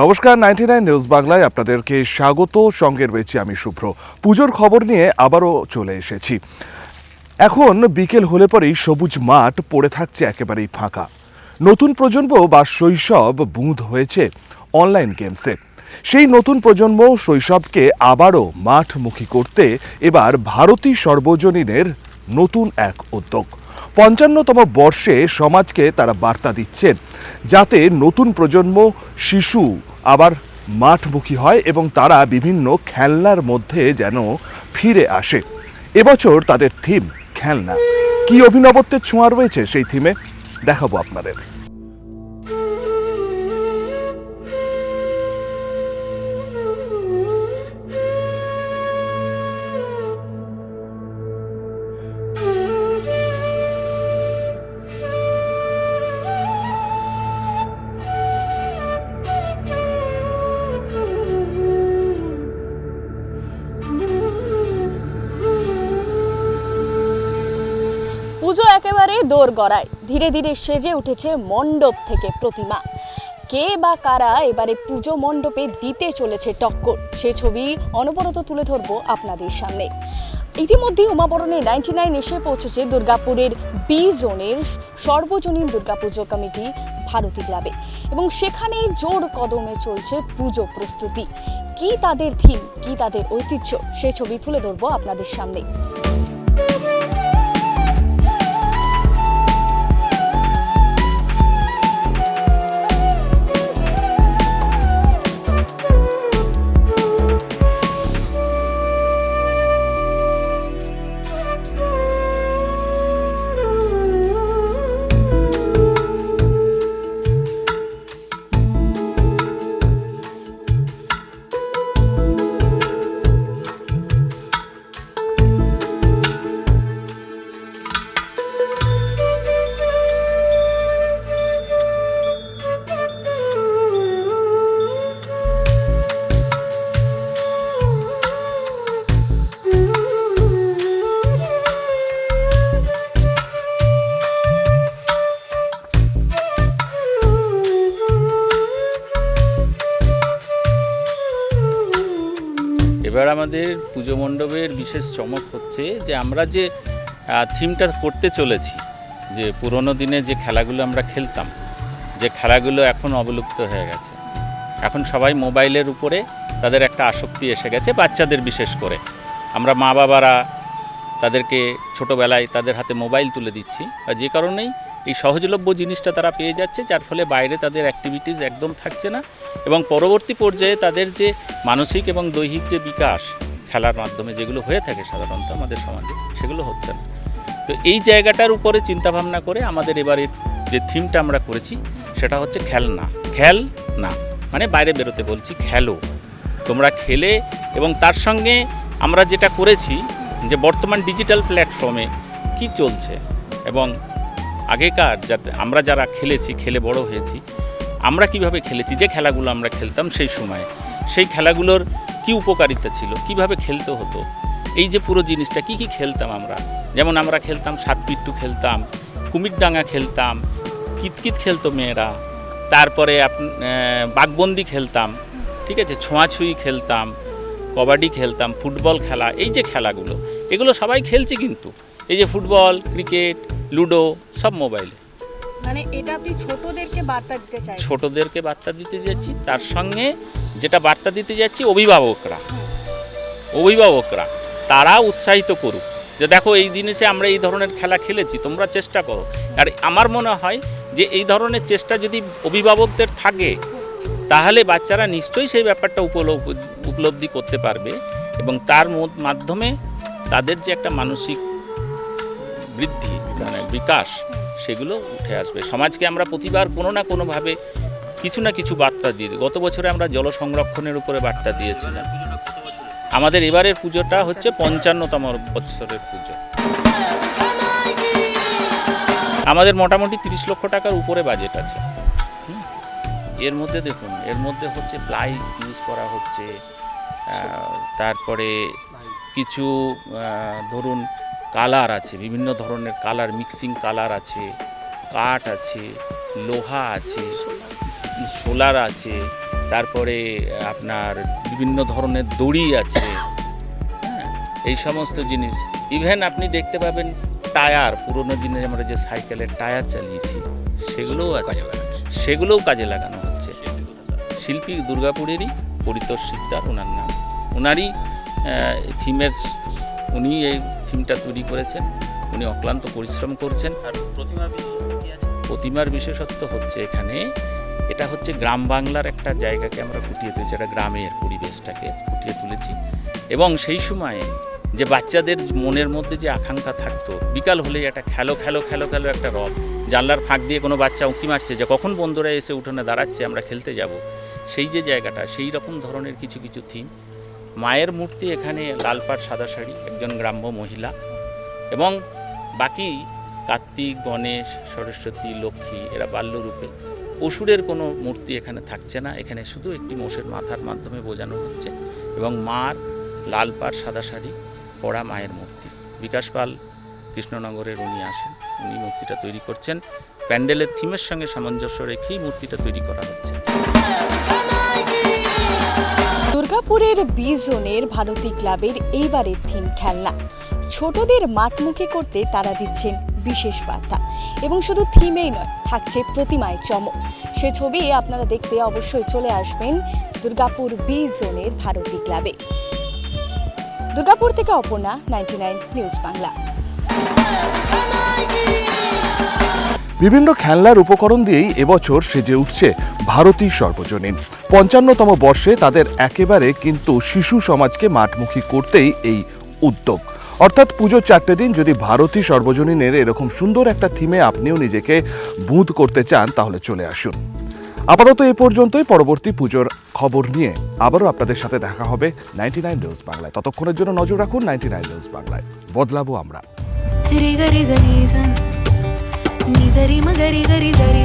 নমস্কার, ninety nine news বাংলায় আপনাদেরকে স্বাগত। সঙ্গে রয়েছি আমি শুভ্র। পুজোর খবর নিয়ে আবারও চলে এসেছি। এখন বিকেল হলে পরেই সবুজ মাঠ পড়ে থাকছে একেবারেই ফাঁকা। নতুন প্রজন্ম বা শৈশব বুঁদ হয়েছে অনলাইন গেমসে। সেই নতুন প্রজন্ম শৈশবকে আবারও মাঠমুখী করতে এবার ভারতী সর্বজনীনের নতুন এক উদ্যোগ। পঞ্চান্নতম বর্ষে সমাজকে তারা বার্তা দিচ্ছেন, যাতে নতুন প্রজন্ম শিশু আবার মাঠমুখী হয় এবং তারা বিভিন্ন খেলনার মধ্যে যেন ফিরে আসে। এবছর তাদের থিম খেলনা। কি অভিনবত্বের ছোঁয়া রয়েছে সেই থিমে? দেখাবো আপনাদের। দোর গড়ায়। ধীরে ধীরে সেজে উঠেছে মণ্ডপ থেকে প্রতিমা। কে বা কারা এবারে পুজো মণ্ডপে দিতে চলেছে টক্কর, সে ছবি অনবরত তুলে ধরবো আপনাদের সামনে। ইতিমধ্যে উমাবরণে নাইনটি নাইন এসে পৌঁছেছে দুর্গাপুরের বি জোনের সর্বজনীন দুর্গাপুজো কমিটি, ভারতী ক্লাবে। এবং সেখানেই জোর কদমে চলছে পুজো প্রস্তুতি। কি তাদের থিম কি তাদের ঐতিহ্য, সে ছবি তুলে ধরবো আপনাদের সামনে। আমাদের পুজো মণ্ডপের বিশেষ চমক হচ্ছে যে আমরা যে থিমটা করতে চলেছি, যে পুরোনো দিনে যে খেলাগুলো আমরা খেলতাম, যে খেলাগুলো এখন অবলুপ্ত হয়ে গেছে। এখন সবাই মোবাইলের উপরে তাদের একটা আসক্তি এসে গেছে, বাচ্চাদের বিশেষ করে। আমরা মা বাবারা তাদেরকে ছোটোবেলায় তাদের হাতে মোবাইল তুলে দিচ্ছি, আর যে কারণেই এই সহজলভ্য জিনিসটা তারা পেয়ে যাচ্ছে, যার ফলে বাইরে তাদের অ্যাক্টিভিটিস একদম থাকছে না। এবং পরবর্তী পর্যায়ে তাদের যে মানসিক এবং দৈহিক যে বিকাশ খেলার মাধ্যমে যেগুলো হয়ে থাকে সাধারণত আমাদের সমাজে, সেগুলো হচ্ছে না। তো এই জায়গাটার উপরে চিন্তাভাবনা করে আমাদের এবারের যে থিমটা আমরা করেছি, সেটা হচ্ছে খেলনা। খেল না মানে বাইরে বেরোতে বলছি খেলো। তোমরা খেলে এবং তার সঙ্গে আমরা যেটা করেছি যে বর্তমান ডিজিটাল প্ল্যাটফর্মে কি চলছে এবং আগেকার যাতে আমরা যারা খেলেছি, খেলে বড় হয়েছি আমরা কীভাবে খেলেছি, যে খেলাগুলো আমরা খেলতাম সেই সময়, সেই খেলাগুলোর কি উপকারিতা ছিল, কীভাবে খেলতে হতো, এই যে পুরো জিনিসটা, কি কি খেলতাম আমরা? যেমন আমরা খেলতাম সাত পিট্টু খেলতাম, কুমিরডাঙ্গা খেলতাম, কিতকিত খেলতো মেয়েরা, তারপরে আপ বাঘবন্দি খেলতাম, ঠিক আছে, ছোঁয়াছুঁই খেলতাম, কবাডি খেলতাম, ফুটবল খেলা, এই যে খেলাগুলো, এগুলো সবাই খেলছে কিন্তু, এই যে ফুটবল, ক্রিকেট, লুডো, সব মোবাইলে। মানে এটা আপনি ছোটদেরকে বার্তা দিতে চাই ছোটদেরকে বার্তা দিতে যাচ্ছি, তার সঙ্গে যেটা বার্তা দিতে যাচ্ছি, অভিভাবকরা। অভিভাবকরা, তারা উৎসাহিত করুক। যে দেখো, এই জিনিসে আমরা এই ধরনের খেলা খেলেছি, তোমরা চেষ্টা করো। আর আমার মনে হয় যে এই ধরনের চেষ্টা যদি অভিভাবকদের থাকে, তাহলে বাচ্চারা নিশ্চয়ই সেই ব্যাপারটা উপলব- উপলব্ধি করতে পারবে এবং তার মধ্য- মাধ্যমে তাদের যে একটা মানসিক বৃদ্ধি মানে বিকাশ সেগুলো উঠে আসবে। সমাজকে আমরা প্রতিবার কোনো না কোনোভাবে কিছু না কিছু বার্তা দিয়ে গত বছরে আমরা জল সংরক্ষণের উপরে বার্তা দিয়েছিলাম। আমাদের এবারের পুজোটা হচ্ছে পঞ্চান্নতম বৎসরের পুজো। আমাদের মোটামুটি তিরিশ লক্ষ টাকার উপরে বাজেট আছে। এর মধ্যে দেখুন, এর মধ্যে হচ্ছে প্লাই ইউজ করা হচ্ছে। তারপরে কিছু ধরুন কালার আছে বিভিন্ন ধরনের কালার মিক্সিং কালার আছে কাঠ আছে লোহা আছে সোলার আছে তারপরে আপনার বিভিন্ন ধরনের দড়ি আছে হ্যাঁ এই সমস্ত জিনিস। ইভেন আপনি দেখতে পাবেন টায়ার পুরোনো দিনে আমরা যে সাইকেলের টায়ার চালিয়েছি সেগুলোও আছে। সেগুলোও কাজে লাগানো হচ্ছে। শিল্পী দুর্গাপুরেরই পরিতোষ শিকদার ওনার নাম। ওনারই থিমের উনি এই থিমটা তৈরি করেছেন। উনি অক্লান্ত পরিশ্রম করছেন। আর প্রতিমা বিশেষ প্রতিমার বিশেষত্ব হচ্ছে এখানে, এটা হচ্ছে গ্রাম বাংলার একটা জায়গাকে আমরা ফুটিয়ে তুলেছি, একটা গ্রামের পরিবেশটাকে ফুটিয়ে তুলেছি। এবং সেই সময়ে যে বাচ্চাদের মনের মধ্যে যে আকাঙ্ক্ষা থাকতো, বিকাল হলেই একটা খেলো খেলো খেলো খেলো একটা রব জানলার ফাঁক দিয়ে কোনো বাচ্চা উঁকি মারছে যে কখন বন্ধুরা এসে উঠোনে দাঁড়াচ্ছে, আমরা খেলতে যাব। সেই যে জায়গাটা, সেই রকম ধরনের কিছু কিছু থিম মায়ের মূর্তি এখানে লাল পাড় সাদা শাড়ি একজন গ্রাম্য মহিলা এবং বাকি কার্তিক গণেশ সরস্বতী লক্ষ্মী এরা বাল্যরূপে অসুরের কোনো মূর্তি এখানে থাকছে না এখানে শুধু একটি মোষের মাথার মাধ্যমে বোঝানো হচ্ছে এবং মার লাল পাড় সাদা শাড়ি পরা মায়ের মূর্তি বিকাশ পাল কৃষ্ণনগরের উনি আসেন উনি মূর্তিটা তৈরি করছেন প্যান্ডেলের থিমের সঙ্গে সামঞ্জস্য রেখেই মূর্তিটা তৈরি করা হচ্ছে দুর্গাপুরের বি জোনের ভারতী ক্লাবের এইবারের থিম খেলনা ছোটদের মাঠমুখী করতে তারা দিচ্ছেন বিশেষ বার্তা এবং শুধু থিমেই নয় থাকছে প্রতিমায় চমক সে ছবি আপনারা দেখতে অবশ্যই চলে আসবেন দুর্গাপুর বি জোনের ভারতী ক্লাবে দুর্গাপুর থেকে অপর্ণা নাইনটি নিউজ বাংলা বিভিন্ন খেলনার উপকরণ দিয়েই এবছর সেজে উঠছে ভারতী সর্বজনীন। পঞ্চান্নতম বর্ষে তাদের একেবারে কিন্তু শিশু সমাজকে মাঠমুখী করতেই এই উদ্যোগ। অর্থাৎ পুজোর চারটে দিন যদি ভারতী সর্বজনীনের এরকম সুন্দর একটা থিমে আপনিও নিজেকে বুঁদ করতে চান, তাহলে চলে আসুন। আপাতত এ পর্যন্তই, পরবর্তী পুজোর খবর নিয়ে আবারও আপনাদের সাথে দেখা হবে নাইনটি নাইন নিউজ বাংলায়। ততক্ষণের জন্য নজর রাখুন নাইনটি নাইন নিউজ বাংলায়। বদলাবো আমরা। ನಿಜರಿ ಮಗರಿ ಗರಿದರೆ